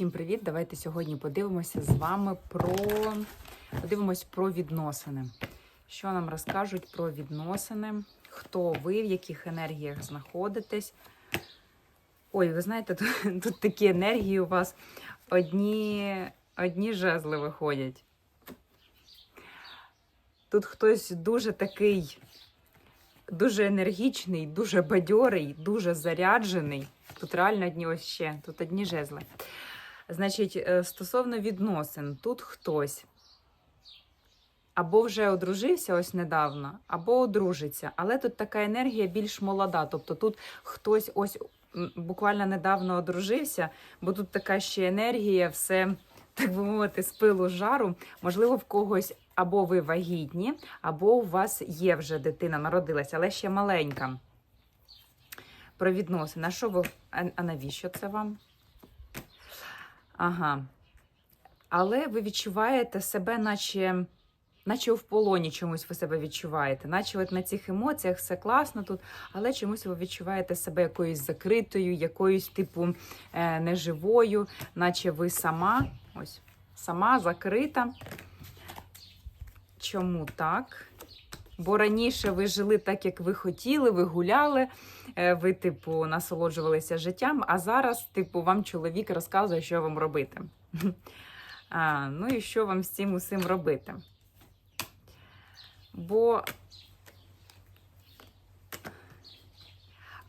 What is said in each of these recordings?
Всім привіт! Давайте сьогодні подивимося з вами про подивимось про відносини. Що нам розкажуть про відносини? Хто ви, в яких енергіях знаходитесь? Ой, ви знаєте, тут, тут такі енергії у вас одні, одні жезли виходять. Тут хтось дуже такий, дуже енергічний, дуже бадьорий, дуже заряджений. Тут реально одні ось ще, тут одні жезли. Значить, е, стосовно відносин, тут хтось або вже одружився ось недавно, або одружиться. Але тут така енергія більш молода. Тобто тут хтось ось буквально недавно одружився, бо тут така ще енергія, все, так би мовити, з пилу жару. Можливо, в когось або ви вагітні, або у вас є вже дитина, народилася, але ще маленька. Про відносини. А що ви? А, а навіщо це вам? Ага. Але ви відчуваєте себе, наче, наче в полоні чомусь ви себе відчуваєте. Наче от на цих емоціях все класно тут, але чомусь ви відчуваєте себе якоюсь закритою, якоюсь, типу, е, неживою, наче ви сама, ось, сама закрита. Чому так? Бо раніше ви жили так, як ви хотіли, ви гуляли, е, ви, типу, насолоджувалися життям, а зараз, типу, вам чоловік розказує, що вам робити. А, ну і що вам з цим усім робити? Бо.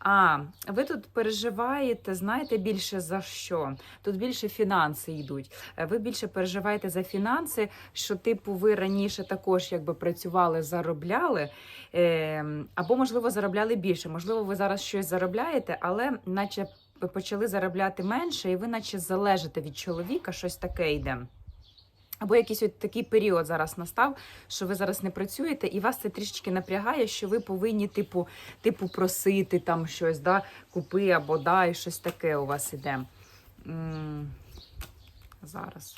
А, ви тут переживаєте, знаєте, більше за що? Тут більше фінанси йдуть. Е, Ви більше переживаєте за фінанси, що, типу, ви раніше також якби працювали, заробляли, е, або, можливо, заробляли більше. Можливо, ви зараз щось заробляєте, але наче почали заробляти менше, і ви наче залежите від чоловіка, щось таке йде. Або якийсь от такий період зараз настав, що ви зараз не працюєте, і вас це трішечки напрягає, що ви повинні, типу, типу, просити там щось, да, купи або дай, щось таке у вас іде. Зараз.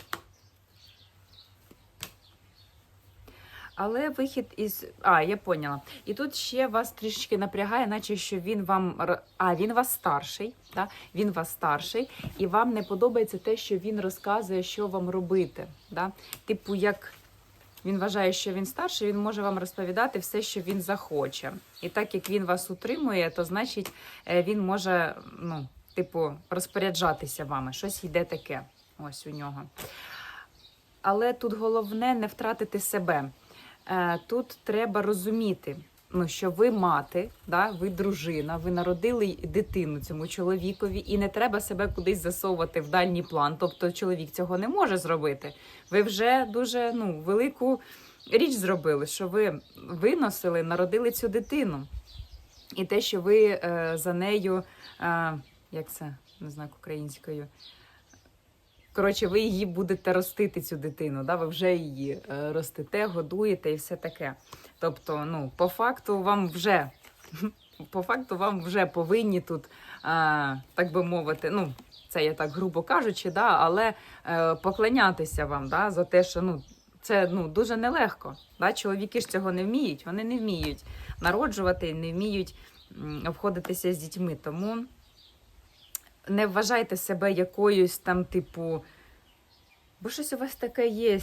Але вихід із. А, я поняла. І тут ще вас трішечки напрягає, наче що він вам. А, він вас старший, да? він вас старший, і вам не подобається те, що він розказує, що вам робити. Да? Типу, як він вважає, що він старший, він може вам розповідати все, що він захоче. І так як він вас утримує, то значить е, він може, ну, типу, розпоряджатися вами. Щось йде таке. Ось у нього. Але тут головне не втратити себе. Е, Тут треба розуміти, ну, що ви мати, да, ви дружина, ви народили дитину цьому чоловікові, і не треба себе кудись засовувати в дальній план. Тобто чоловік цього не може зробити. Ви вже дуже ну, велику річ зробили, що ви виносили, народили цю дитину. І те, що ви е, за нею, е, як це не знаю українською. Коротше, ви її будете ростити, цю дитину, да? ви вже її е, ростите, годуєте і все таке. Тобто, ну, по факту вам вже по факту вам вже повинні тут, е, так би мовити, ну, це я так грубо кажучи, да, але е, поклонятися вам да, за те, що ну, це ну, дуже нелегко. Да? Чоловіки ж цього не вміють, вони не вміють народжувати, не вміють обходитися з дітьми. Тому не вважайте себе якоюсь там, типу, бо щось у вас таке є.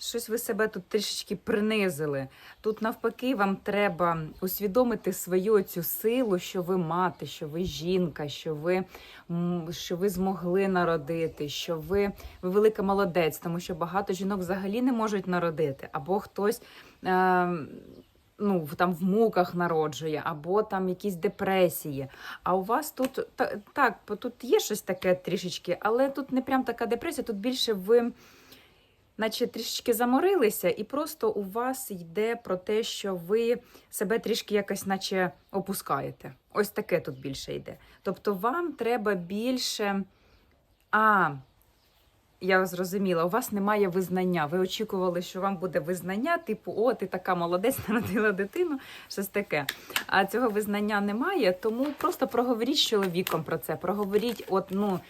Щось ви себе тут трішечки принизили. Тут навпаки, вам треба усвідомити свою цю силу, що ви мати, що ви жінка, що ви, що ви змогли народити, що ви, ви велика молодець, тому що багато жінок взагалі не можуть народити, або хтось. Е, Ну, там в муках народжує, або там якісь депресії. А у вас тут та, так, тут є щось таке трішечки, але тут не прям така депресія, тут більше ви наче трішечки заморилися, і просто у вас йде про те, що ви себе трішки якось наче опускаєте. Ось таке тут більше йде. Тобто вам треба більше. А, я зрозуміла, у вас немає визнання. Ви очікували, що вам буде визнання, типу, о, ти така молодець, народила дитину, щось таке. А цього визнання немає, тому просто проговоріть з чоловіком про це. Проговоріть, от ну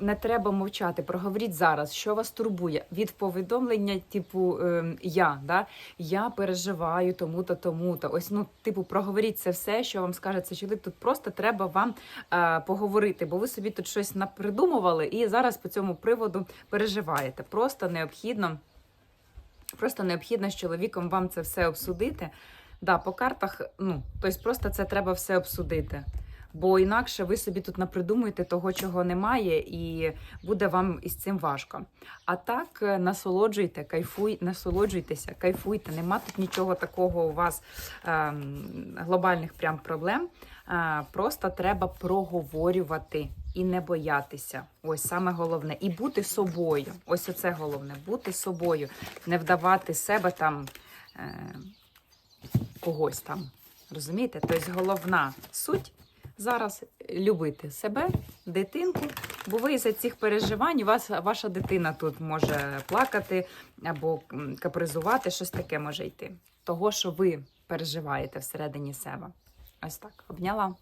не треба мовчати, проговоріть зараз, що вас турбує. Від повідомлення, типу, ем, я, да, я переживаю тому-то, тому-то. Ось, ну, типу, проговоріть це все, що вам скаже цей чоловік. Тут просто треба вам е, поговорити, бо ви собі тут щось напридумували і зараз по цьому приводу переживаєте. Просто необхідно, просто необхідно з чоловіком вам це все обсудити. Да, по картах, ну, тобто просто це треба все обсудити. Бо інакше ви собі тут напридумуєте того, чого немає, і буде вам із цим важко. А так е, насолоджуйте, кайфуй, насолоджуйтеся, кайфуйте. Нема тут нічого такого у вас ем, глобальних прям проблем. Е, просто треба проговорювати і не боятися. Ось саме головне. І бути собою. Ось оце головне бути собою, не вдавати себе там. Е, когось там. Розумієте? Тобто головна суть зараз любити себе, дитинку, бо ви за цих переживань вас, ваша дитина тут може плакати або капризувати, щось таке може йти. Того, що ви переживаєте всередині себе. Ось так. Обняла.